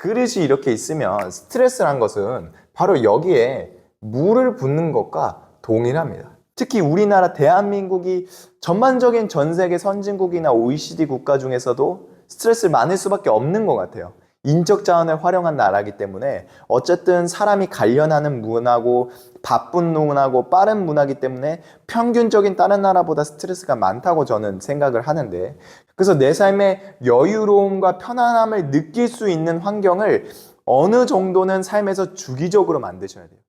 그릇이 이렇게 있으면 스트레스란 것은 바로 여기에 물을 붓는 것과 동일합니다. 특히 우리나라 대한민국이 전반적인 전 세계 선진국이나 OECD 국가 중에서도 스트레스를 많을 수밖에 없는 것 같아요. 인적 자원을 활용한 나라이기 때문에 어쨌든 사람이 관련하는 문화고 바쁜 문화고 빠른 문화이기 때문에 평균적인 다른 나라보다 스트레스가 많다고 저는 생각을 하는데 그래서 내 삶의 여유로움과 편안함을 느낄 수 있는 환경을 어느 정도는 삶에서 주기적으로 만드셔야 돼요.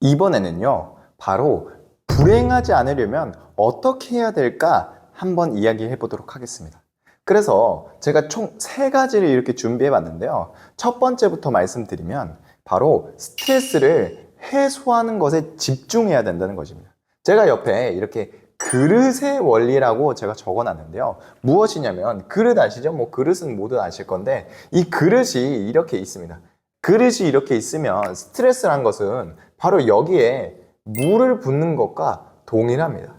이번에는요, 바로 불행하지 않으려면 어떻게 해야 될까 한번 이야기해 보도록 하겠습니다. 그래서 제가 총 세 가지를 이렇게 준비해 봤는데요. 첫 번째부터 말씀드리면 바로 스트레스를 해소하는 것에 집중해야 된다는 것입니다. 제가 옆에 이렇게 그릇의 원리라고 제가 적어 놨는데요. 무엇이냐면 그릇 아시죠? 뭐 그릇은 모두 아실 건데 이 그릇이 이렇게 있습니다. 그릇이 이렇게 있으면 스트레스란 것은 바로 여기에 물을 붓는 것과 동일합니다.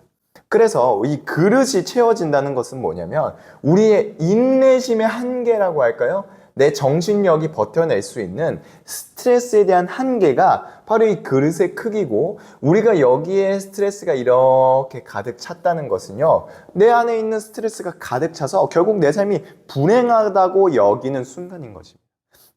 그래서 이 그릇이 채워진다는 것은 뭐냐면 우리의 인내심의 한계라고 할까요? 내 정신력이 버텨낼 수 있는 스트레스에 대한 한계가 바로 이 그릇의 크기고 우리가 여기에 스트레스가 이렇게 가득 찼다는 것은요. 내 안에 있는 스트레스가 가득 차서 결국 내 삶이 불행하다고 여기는 순간인 것입니다.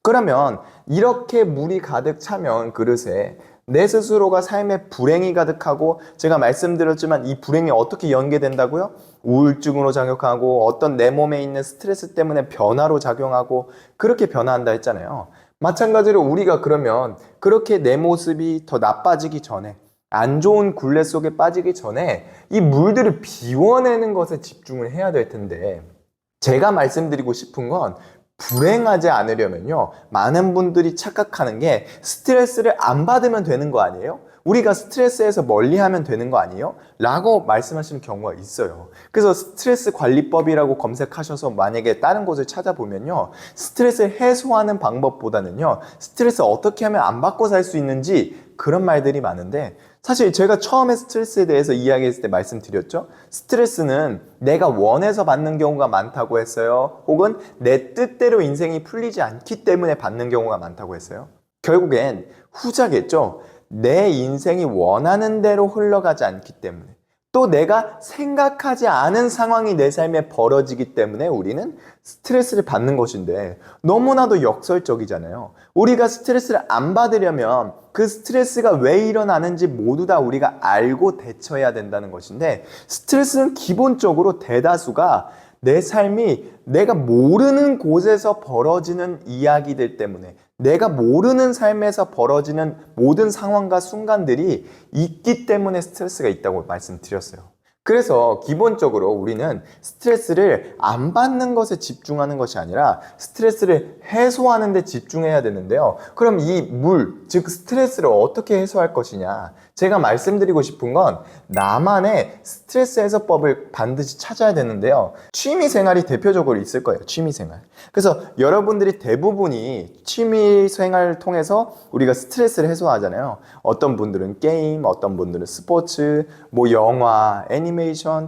그러면 이렇게 물이 가득 차면 그릇에 내 스스로가 삶에 불행이 가득하고 제가 말씀드렸지만 이 불행이 어떻게 연계된다고요? 우울증으로 작용하고 어떤 내 몸에 있는 스트레스 때문에 변화로 작용하고 그렇게 변화한다 했잖아요. 마찬가지로 우리가 그러면 그렇게 내 모습이 더 나빠지기 전에 안 좋은 굴레 속에 빠지기 전에 이 물들을 비워내는 것에 집중을 해야 될 텐데 제가 말씀드리고 싶은 건 불행하지 않으려면요. 많은 분들이 착각하는 게 스트레스를 안 받으면 되는 거 아니에요? 우리가 스트레스에서 멀리 하면 되는 거 아니에요? 라고 말씀하시는 경우가 있어요. 그래서 스트레스 관리법이라고 검색하셔서 만약에 다른 곳을 찾아보면요. 스트레스를 해소하는 방법보다는요. 스트레스 어떻게 하면 안 받고 살 수 있는지 그런 말들이 많은데 사실 제가 처음에 스트레스에 대해서 이야기했을 때 말씀드렸죠. 스트레스는 내가 원해서 받는 경우가 많다고 했어요. 혹은 내 뜻대로 인생이 풀리지 않기 때문에 받는 경우가 많다고 했어요. 결국엔 후자겠죠. 내 인생이 원하는 대로 흘러가지 않기 때문에 또 내가 생각하지 않은 상황이 내 삶에 벌어지기 때문에 우리는 스트레스를 받는 것인데 너무나도 역설적이잖아요. 우리가 스트레스를 안 받으려면 그 스트레스가 왜 일어나는지 모두 다 우리가 알고 대처해야 된다는 것인데 스트레스는 기본적으로 대다수가 내 삶이 내가 모르는 곳에서 벌어지는 이야기들 때문에 내가 모르는 삶에서 벌어지는 모든 상황과 순간들이 있기 때문에 스트레스가 있다고 말씀드렸어요. 그래서 기본적으로 우리는 스트레스를 안 받는 것에 집중하는 것이 아니라 스트레스를 해소하는 데 집중해야 되는데요. 그럼 이 물, 즉 스트레스를 어떻게 해소할 것이냐? 제가 말씀드리고 싶은 건 나만의 스트레스 해소법을 반드시 찾아야 되는데요. 취미 생활이 대표적으로 있을 거예요. 취미 생활. 그래서 여러분들이 대부분이 취미 생활을 통해서 우리가 스트레스를 해소하잖아요. 어떤 분들은 게임, 어떤 분들은 스포츠, 뭐 영화, 애니메이션,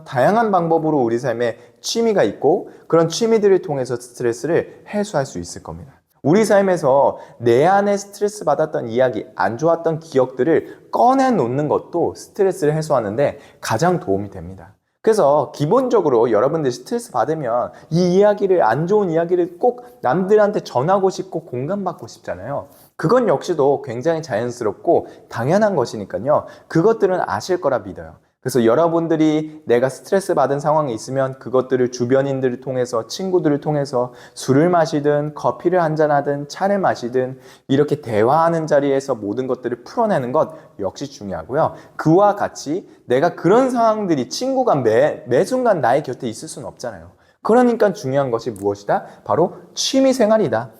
다양한 방법으로 우리 삶에 취미가 있고 그런 취미들을 통해서 스트레스를 해소할 수 있을 겁니다. 우리 삶에서 내 안에 스트레스 받았던 이야기, 안 좋았던 기억들을 꺼내놓는 것도 스트레스를 해소하는데 가장 도움이 됩니다. 그래서 기본적으로 여러분들이 스트레스 받으면 이 이야기를, 안 좋은 이야기를 꼭 남들한테 전하고 싶고 공감받고 싶잖아요. 그건 역시도 굉장히 자연스럽고 당연한 것이니까요. 그것들은 아실 거라 믿어요. 그래서 여러분들이 내가 스트레스 받은 상황이 있으면 그것들을 주변인들을 통해서 친구들을 통해서 술을 마시든 커피를 한잔하든 차를 마시든 이렇게 대화하는 자리에서 모든 것들을 풀어내는 것 역시 중요하고요. 그와 같이 내가 그런 상황들이 친구가 매, 매 순간 나의 곁에 있을 수는 없잖아요. 그러니까 중요한 것이 무엇이다? 바로 취미 생활이다.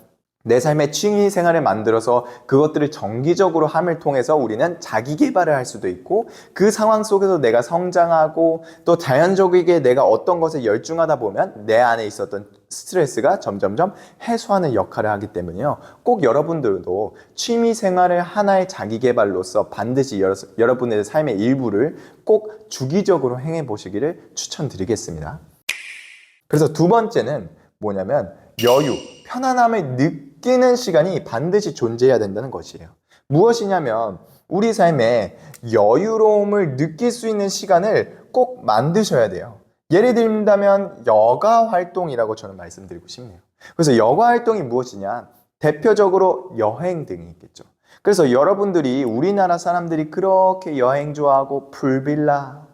내 삶의 취미 생활을 만들어서 그것들을 정기적으로 함을 통해서 우리는 자기 개발을 할 수도 있고 그 상황 속에서 내가 성장하고 또 자연적이게 내가 어떤 것에 열중하다 보면 내 안에 있었던 스트레스가 점점점 해소하는 역할을 하기 때문에요. 꼭 여러분들도 취미 생활을 하나의 자기 개발로서 반드시 여러, 여러분의 삶의 일부를 꼭 주기적으로 행해 보시기를 추천드리겠습니다. 그래서 두 번째는 뭐냐면 여유, 편안함을 느끼는 시간이 반드시 존재해야 된다는 것이에요. 무엇이냐면 우리 삶에 여유로움을 느낄 수 있는 시간을 꼭 만드셔야 돼요. 예를 들자면 여가 활동이라고 저는 말씀드리고 싶네요. 그래서 여가 활동이 무엇이냐? 대표적으로 여행 등이 있겠죠. 그래서 여러분들이 우리나라 사람들이 그렇게 여행 좋아하고 풀빌라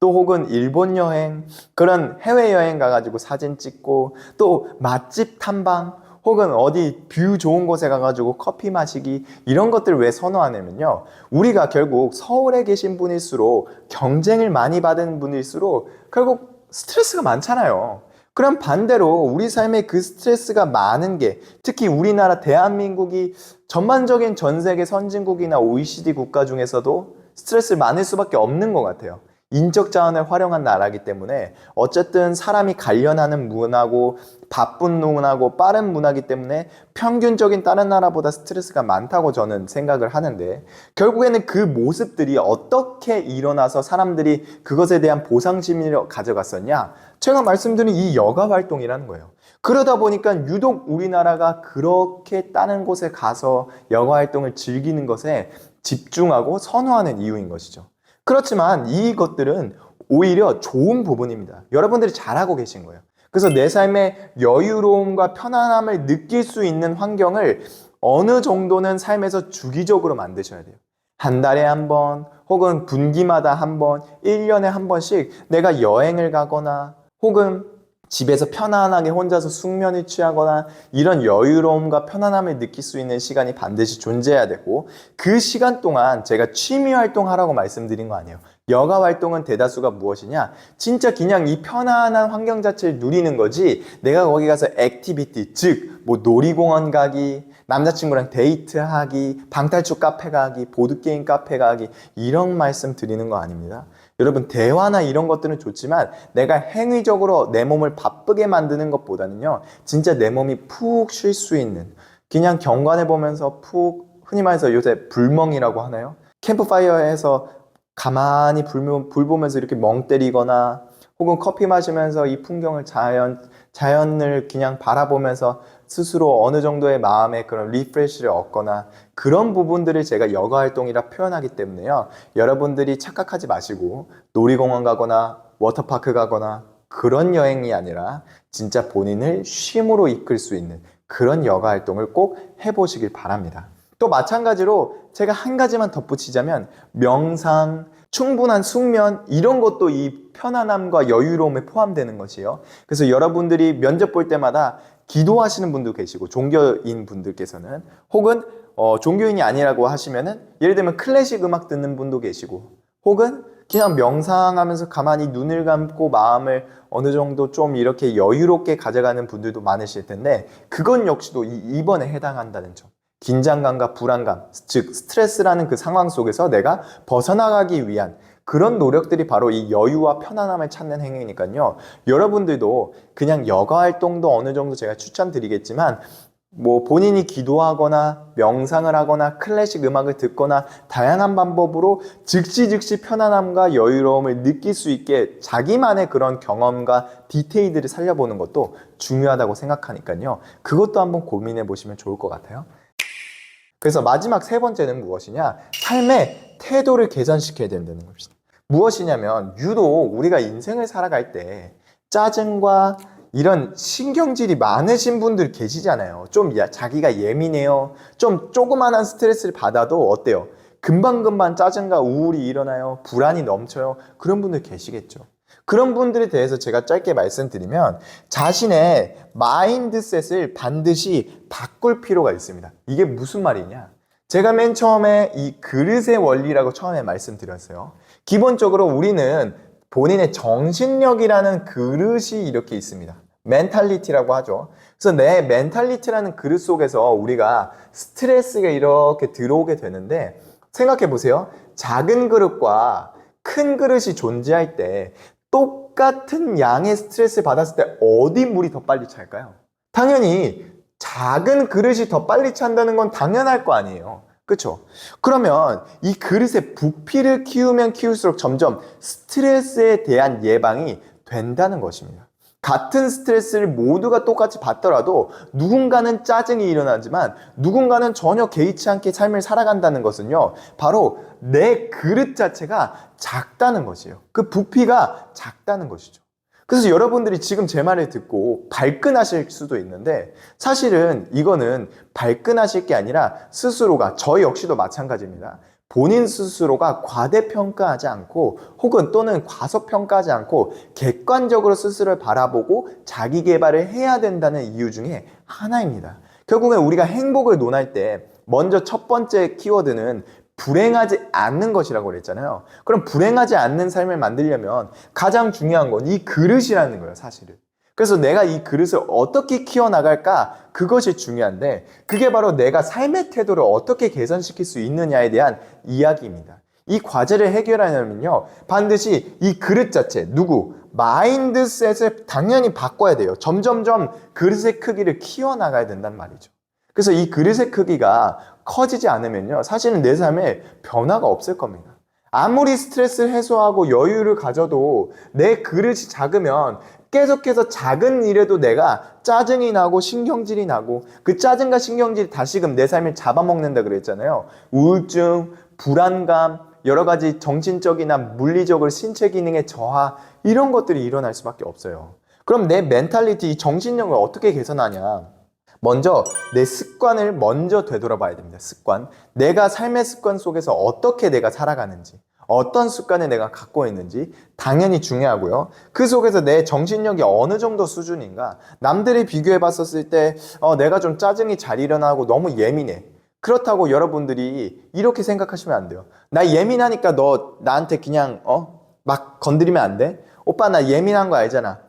또 혹은 일본 여행 그런 해외 여행 가가지고 사진 찍고 또 맛집 탐방 혹은 어디 뷰 좋은 곳에 가가지고 커피 마시기 이런 것들을 왜 선호하냐면요 우리가 결국 서울에 계신 분일수록 경쟁을 많이 받은 분일수록 결국 스트레스가 많잖아요 그럼 반대로 우리 삶에 그 스트레스가 많은 게 특히 우리나라 대한민국이 전반적인 전 세계 선진국이나 OECD 국가 중에서도 스트레스를 많을 수밖에 없는 것 같아요. 인적 자원을 활용한 나라이기 때문에 어쨌든 사람이 관련하는 문화고 바쁜 문화고 빠른 문화이기 때문에 평균적인 다른 나라보다 스트레스가 많다고 저는 생각을 하는데 결국에는 그 모습들이 어떻게 일어나서 사람들이 그것에 대한 보상 심리를 가져갔었냐? 제가 말씀드린 이 여가 활동이라는 거예요. 그러다 보니까 유독 우리나라가 그렇게 다른 곳에 가서 여가 활동을 즐기는 것에 집중하고 선호하는 이유인 것이죠. 그렇지만 이것들은 오히려 좋은 부분입니다. 여러분들이 잘하고 계신 거예요. 그래서 내 삶의 여유로움과 편안함을 느낄 수 있는 환경을 어느 정도는 삶에서 주기적으로 만드셔야 돼요. 한 달에 한 번, 혹은 분기마다 한 번, 1년에 한 번씩 내가 여행을 가거나 혹은 집에서 편안하게 혼자서 숙면을 취하거나 이런 여유로움과 편안함을 느낄 수 있는 시간이 반드시 존재해야 되고 그 시간 동안 제가 취미 활동하라고 말씀드린 거 아니에요. 여가 활동은 대다수가 무엇이냐? 진짜 그냥 이 편안한 환경 자체를 누리는 거지 내가 거기 가서 액티비티, 즉 뭐 놀이공원 가기, 남자친구랑 데이트하기, 방탈출 카페 가기, 보드게임 카페 가기 이런 말씀 드리는 거 아닙니다. 여러분 대화나 이런 것들은 좋지만 내가 행위적으로 내 몸을 바쁘게 만드는 것보다는요 진짜 내 몸이 푹 쉴 수 있는 그냥 경관을 보면서 푹 흔히 말해서 요새 불멍이라고 하나요? 캠프파이어에서 가만히 불, 불 보면서 이렇게 멍 때리거나 혹은 커피 마시면서 이 풍경을 자연, 자연을 그냥 바라보면서 스스로 어느 정도의 마음의 그런 리프레시를 얻거나 그런 부분들을 제가 여가 활동이라 표현하기 때문에요. 여러분들이 착각하지 마시고 놀이공원 가거나 워터파크 가거나 그런 여행이 아니라 진짜 본인을 쉼으로 이끌 수 있는 그런 여가 활동을 꼭 해보시길 바랍니다. 또 마찬가지로 제가 한 가지만 덧붙이자면 명상, 충분한 숙면 이런 것도 이 편안함과 여유로움에 포함되는 것이에요. 그래서 여러분들이 면접 볼 때마다 기도하시는 분도 계시고 종교인 분들께서는 혹은 어, 종교인이 아니라고 하시면은 예를 들면 클래식 음악 듣는 분도 계시고 혹은 그냥 명상하면서 가만히 눈을 감고 마음을 어느 정도 좀 이렇게 여유롭게 가져가는 분들도 많으실 텐데 그건 역시도 이 2번에 해당한다는 점. 긴장감과 불안감, 즉 스트레스라는 그 상황 속에서 내가 벗어나가기 위한 그런 노력들이 바로 이 여유와 편안함을 찾는 행위니까요. 여러분들도 그냥 여가 활동도 어느 정도 제가 추천드리겠지만 뭐 본인이 기도하거나 명상을 하거나 클래식 음악을 듣거나 다양한 방법으로 즉시 즉시 편안함과 여유로움을 느낄 수 있게 자기만의 그런 경험과 디테일들을 살려보는 것도 중요하다고 생각하니까요. 그것도 한번 고민해 보시면 좋을 것 같아요. 그래서 마지막 세 번째는 무엇이냐? 삶의 태도를 개선시켜야 된다는 것입니다. 무엇이냐면 유독 우리가 인생을 살아갈 때 짜증과 이런 신경질이 많으신 분들 계시잖아요. 좀 야- 자기가 예민해요. 좀 조그만한 스트레스를 받아도 어때요? 금방금방 짜증과 우울이 일어나요. 불안이 넘쳐요. 그런 분들 계시겠죠. 그런 분들에 대해서 제가 짧게 말씀드리면 자신의 마인드셋을 반드시 바꿀 필요가 있습니다. 이게 무슨 말이냐? 제가 맨 처음에 이 그릇의 원리라고 처음에 말씀드렸어요. 기본적으로 우리는 본인의 정신력이라는 그릇이 이렇게 있습니다. 멘탈리티라고 하죠. 그래서 내 멘탈리티라는 그릇 속에서 우리가 스트레스가 이렇게 들어오게 되는데 생각해 보세요. 작은 그릇과 큰 그릇이 존재할 때 똑같은 양의 스트레스를 받았을 때 어디 물이 더 빨리 찰까요? 당연히 작은 그릇이 더 빨리 찬다는 건 당연할 거 아니에요. 그렇죠? 그러면 이 그릇의 부피를 키우면 키울수록 점점 스트레스에 대한 예방이 된다는 것입니다. 같은 스트레스를 모두가 똑같이 받더라도 누군가는 짜증이 일어나지만 누군가는 전혀 개의치 않게 삶을 살아간다는 것은요. 바로 내 그릇 자체가 작다는 것이에요. 그 부피가 작다는 것이죠. 그래서 여러분들이 지금 제 말을 듣고 발끈하실 수도 있는데 사실은 이거는 발끈하실 게 아니라 스스로가 저 역시도 마찬가지입니다. 본인 스스로가 과대평가하지 않고 혹은 또는 과소평가하지 않고 객관적으로 스스로를 바라보고 자기 개발을 해야 된다는 이유 중에 하나입니다. 결국엔 우리가 행복을 논할 때 먼저 첫 번째 키워드는 불행하지 않는 것이라고 그랬잖아요. 그럼 불행하지 않는 삶을 만들려면 가장 중요한 건 이 그릇이라는 거예요, 사실은. 그래서 내가 이 그릇을 어떻게 키워나갈까? 그것이 중요한데, 그게 바로 내가 삶의 태도를 어떻게 개선시킬 수 있느냐에 대한 이야기입니다. 이 과제를 해결하려면요, 반드시 이 그릇 자체, 누구, 마인드셋을 당연히 바꿔야 돼요. 점점점 그릇의 크기를 키워나가야 된단 말이죠. 그래서 이 그릇의 크기가 커지지 않으면요, 사실은 내 삶에 변화가 없을 겁니다. 아무리 스트레스를 해소하고 여유를 가져도 내 그릇이 작으면 계속해서 작은 일에도 내가 짜증이 나고 신경질이 나고 그 짜증과 신경질이 다시금 내 삶을 잡아먹는다 그랬잖아요. 우울증, 불안감, 여러 가지 정신적이나 물리적으로 신체 기능의 저하 이런 것들이 일어날 수밖에 없어요. 그럼 내 멘탈리티, 이 정신력을 어떻게 개선하냐? 먼저 내 습관을 먼저 되돌아봐야 됩니다. 습관. 내가 삶의 습관 속에서 어떻게 내가 살아가는지, 어떤 습관을 내가 갖고 있는지 당연히 중요하고요. 그 속에서 내 정신력이 어느 정도 수준인가? 남들이 비교해 봤었을 때 어, 내가 좀 짜증이 잘 일어나고 너무 예민해. 그렇다고 여러분들이 이렇게 생각하시면 안 돼요. 나 예민하니까 너 나한테 그냥 어? 막 건드리면 안 돼? 오빠 나 예민한 거 알잖아.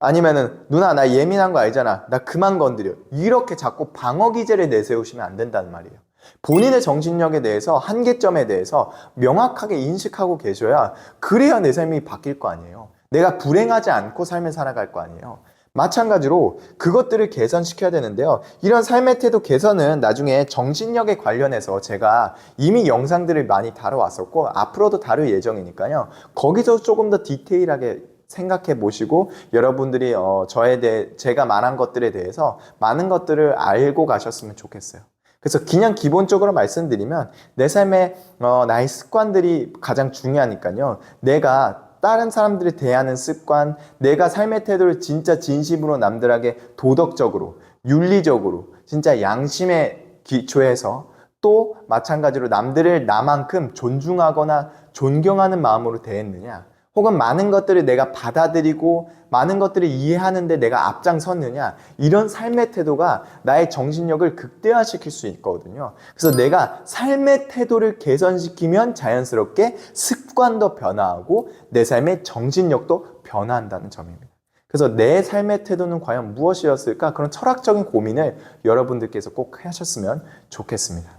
아니면은 누나 나 예민한 거 알잖아. 나 그만 건드려. 이렇게 자꾸 방어 기제를 내세우시면 안 된다는 말이에요. 본인의 정신력에 대해서 한계점에 대해서 명확하게 인식하고 계셔야 그래야 내 삶이 바뀔 거 아니에요. 내가 불행하지 않고 삶을 살아갈 거 아니에요. 마찬가지로 그것들을 개선시켜야 되는데요. 이런 삶의 태도 개선은 나중에 정신력에 관련해서 제가 이미 영상들을 많이 다뤄왔었고 앞으로도 다룰 예정이니까요. 거기서 조금 더 디테일하게 생각해 보시고 여러분들이 어, 저에 대해 제가 말한 것들에 대해서 많은 것들을 알고 가셨으면 좋겠어요. 그래서 그냥 기본적으로 말씀드리면 내 삶에 어, 나의 습관들이 가장 중요하니까요. 내가 다른 사람들을 대하는 습관, 내가 삶의 태도를 진짜 진심으로 남들에게 도덕적으로, 윤리적으로, 진짜 양심에 기초해서 또 마찬가지로 남들을 나만큼 존중하거나 존경하는 마음으로 대했느냐, 혹은 많은 것들을 내가 받아들이고 많은 것들을 이해하는데 내가 앞장섰느냐 이런 삶의 태도가 나의 정신력을 극대화시킬 수 있거든요. 그래서 내가 삶의 태도를 개선시키면 자연스럽게 습관도 변화하고 내 삶의 정신력도 변화한다는 점입니다. 그래서 내 삶의 태도는 과연 무엇이었을까? 그런 철학적인 고민을 여러분들께서 꼭 하셨으면 좋겠습니다.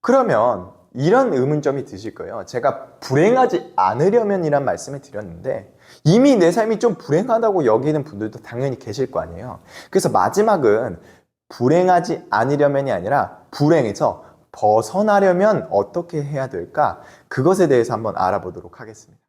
그러면 이런 의문점이 드실 거예요. 제가 불행하지 않으려면이란 말씀을 드렸는데 이미 내 삶이 좀 불행하다고 여기는 분들도 당연히 계실 거 아니에요. 그래서 마지막은 불행하지 않으려면이 아니라 불행에서 벗어나려면 어떻게 해야 될까? 그것에 대해서 한번 알아보도록 하겠습니다.